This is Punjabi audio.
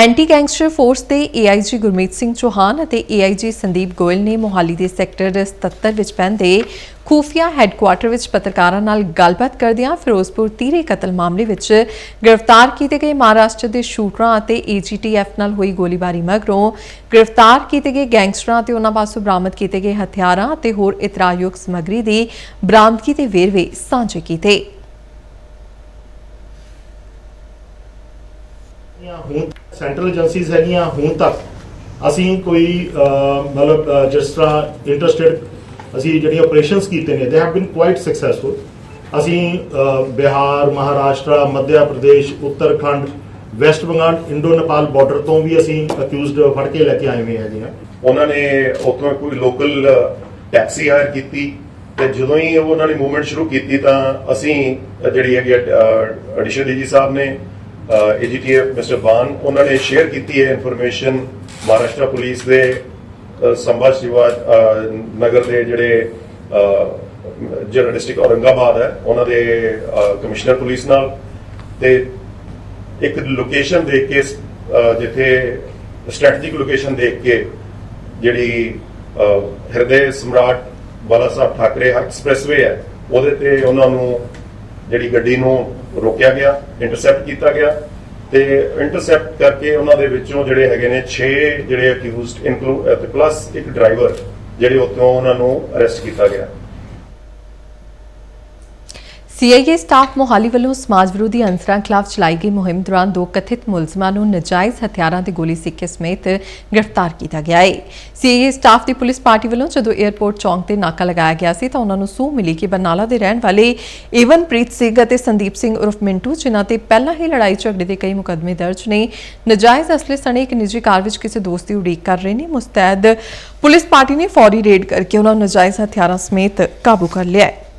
ਐਂਟੀ ਗੈਂਗਸਟਰ ਫੋਰਸ ਦੇ ਏਆਈਜੀ ਗੁਰਮੀਤ ਸਿੰਘ ਚੌਹਾਨ ਅਤੇ ਏਆਈਜੀ ਸੰਦੀਪ ਗੋਇਲ ਨੇ ਮੋਹਾਲੀ ਦੇ ਸੈਕਟਰ 77 ਵਿੱਚ ਪੈਂਦੇ ਖੂਫੀਆ ਹੈੱਡਕੁਆਰਟਰ ਵਿੱਚ ਪੱਤਰਕਾਰਾਂ ਨਾਲ ਗੱਲਬਾਤ ਕਰਦਿਆਂ ਫਿਰੋਜ਼ਪੁਰ ਤੀਰੇ ਕਤਲ ਮਾਮਲੇ ਵਿੱਚ ਗ੍ਰਿਫਤਾਰ ਕੀਤੇ ਗਏ ਮਹਾਰਾਸ਼ਟਰ ਦੇ ਸ਼ੂਟਰਾਂ ਅਤੇ ਏਜੀਟੀਐਫ ਨਾਲ ਹੋਈ ਗੋਲੀਬਾਰੀ ਮਗਰੋਂ ਗ੍ਰਿਫਤਾਰ ਕੀਤੇ ਗਏ ਗੈਂਗਸਟਰਾਂ ਅਤੇ ਉਹਨਾਂ ਪਾਸੋਂ ਬਰਾਮਦ ਕੀਤੇ ਗਏ ਹਥਿਆਰਾਂ ਅਤੇ ਹੋਰ ਇਤਰਾਯੋਗ ਸਮੱਗਰੀ ਦੀ ਬਰਾਮਦਗੀ ਦੇ ਵੇਰਵੇ ਸਾਂਝੇ ਕੀਤੇ। ਹੈਗੀਆਂ, ਹੁਣ ਸੈਂਟਰਲ ਏਜੰਸੀਜ਼ ਹੈਗੀਆਂ, ਹੁਣ ਤੱਕ ਅਸੀਂ ਕੋਈ ਮਤਲਬ ਜਿਸ ਤਰ੍ਹਾਂ ਇੰਟਰਸਟਿਡ ਅਸੀਂ ਜਿਹੜੀਆਂ ਆਪਰੇਸ਼ਨਸ ਕੀਤੇ ਨੇ they have been quite successful ਅਸੀਂ Bihar, Maharashtra, Madhya Pradesh, Uttarakhand, west Bengal, Indo Nepal border ਤੋਂ ਵੀ ਅਸੀਂ ਅਕਿਊਜ਼ਡ ਫੜ ਕੇ ਲੈ ਕੇ ਆਏ ਹੋਏ ਹੈਗੇ ਆ ਉਹਨਾਂ ਨੇ ਉੱਥੋਂ ਕੋਈ ਲੋਕਲ ਟੈਕਸੀ ਹਾਇਰ ਕੀਤੀ ਤੇ ਜਦੋਂ ਹੀ ਉਹਨਾਂ ਨੇ ਮੂਵਮੈਂਟ ਸ਼ੁਰੂ ਕੀਤੀ ਤਾਂ ਅਸੀਂ ਜਿਹੜੀ ਹੈਗੀ ਐਡੀਸ਼ਨਲ ਡੀਜੀ ਸਾਹਿਬ ਨੇ ਏਜੀਟੀਐਫ ਮਿਸਟਰ ਬਾਨ। ਉਹਨਾਂ ਨੇ ਸ਼ੇਅਰ ਕੀਤੀ ਹੈ ਇਨਫੋਰਮੇਸ਼ਨ ਮਹਾਰਾਸ਼ਟਰ ਪੁਲਿਸ ਦੇ ਅ, ਸੰਭਾ ਸ਼ਿਵਾ ਨਗਰ ਦੇ ਜਿਹੜੇ ਜਿਹੜਾ ਡਿਸਟ੍ਰਿਕਟ ਔਰੰਗਾਬਾਦ ਹੈ ਉਹਨਾਂ ਦੇ ਕਮਿਸ਼ਨਰ ਪੁਲਿਸ ਨਾਲ। ਤੇ ਇੱਕ ਲੋਕੇਸ਼ਨ ਦੇਖ ਕੇ ਜਿੱਥੇ ਸਟ੍ਰੈਟਜਿਕ ਲੋਕੇਸ਼ਨ ਦੇਖ ਕੇ ਜਿਹੜੀ ਅ, ਹਿਰਦੇ ਸਮਰਾਟ ਬਾਲਾ ਸਾਹਿਬ ਠਾਕਰੇ ਐਕਸਪ੍ਰੈਸਵੇ ਹੈ ਉਹਦੇ ਤੇ ਉਹਨਾਂ ਨੂੰ ਜਿਹੜੀ ਗੱਡੀ ਨੂੰ ਰੋਕਿਆ ਗਿਆ ਇੰਟਰਸੈਪਟ ਕੀਤਾ ਗਿਆ ਤੇ ਇੰਟਰਸੈਪਟ ਕਰਕੇ ਉਹਨਾਂ ਦੇ ਵਿੱਚੋਂ ਜਿਹੜੇ ਹੈਗੇ ਨੇ 6 ਜਿਹੜੇ ਅਕਿਊਜ਼ਡ ਇਨਕਲੂਡ ਪਲੱਸ ਇੱਕ ਡਰਾਈਵਰ ਜਿਹੜੇ ਉੱਥੋਂ ਉਹਨਾਂ ਨੂੰ ਅਰੈਸਟ ਕੀਤਾ ਗਿਆ। ਸੀਆਈਏ ਸਟਾਫ ਮੋਹਾਲੀ ਵੱਲੋਂ ਸਮਾਜ ਵਿਰੋਧੀ ਅਨਸਰਾਂ ਖਿਲਾਫ ਚਲਾਈ ਗਈ ਮੁਹਿੰਮ ਦੌਰਾਨ ਦੋ ਕਥਿਤ ਮੁਲਜ਼ਮਾਂ ਨੂੰ ਨਜਾਇਜ਼ ਹਥਿਆਰਾਂ ਤੇ ਗੋਲੀ ਸਿੱਕੇ ਸਮੇਤ ਗ੍ਰਿਫਤਾਰ ਕੀਤਾ ਗਿਆ ਹੈ ਸੀਆਈਏ ਸਟਾਫ ਦੀ ਪੁਲਿਸ ਪਾਰਟੀ ਵੱਲੋਂ ਜਦੋਂ 에ਅਰਪੋਰਟ ਚੌਂਕ ਤੇ ਨਾਕਾ ਲਗਾਇਆ ਗਿਆ ਸੀ ਤਾਂ ਉਹਨਾਂ ਨੂੰ ਸੂਹ ਮਿਲੀ ਕਿ ਬਰਨਾਲਾ ਦੇ ਰਹਿਣ ਵਾਲੇ ਏਵਨਪ੍ਰੀਤ ਸਿੰਘ ਅਤੇ ਸੰਦੀਪ ਸਿੰਘ ਉਰਫ ਮਿੰਟੂ, ਜਿਨ੍ਹਾਂ ਤੇ ਪਹਿਲਾਂ ਹੀ ਲੜਾਈ ਝਗੜੇ ਦੇ ਕਈ ਮੁਕੱਦਮੇ ਦਰਜ ਨੇ, ਨਜਾਇਜ਼ ਅਸਲੇ ਸਣੇ ਇੱਕ ਨਿੱਜੀ ਕਾਰ ਵਿੱਚ ਕਿਸੇ ਦੋਸਤ ਦੀ ਉਡੀਕ ਕਰ ਰਹੇ ਨੇ। ਮੁਸਤੈਦ ਪੁਲਿਸ ਪਾਰਟੀ ਨੇ ਫੌਰੀ ਰੇਡ ਕਰਕੇ ਉਹਨਾਂ ਨੂੰ ਨਜਾਇਜ਼ ਹਥਿਆਰਾਂ ਸਮੇਤ ਕਾਬੂ ਕਰ ਲਿਆ ਹੈ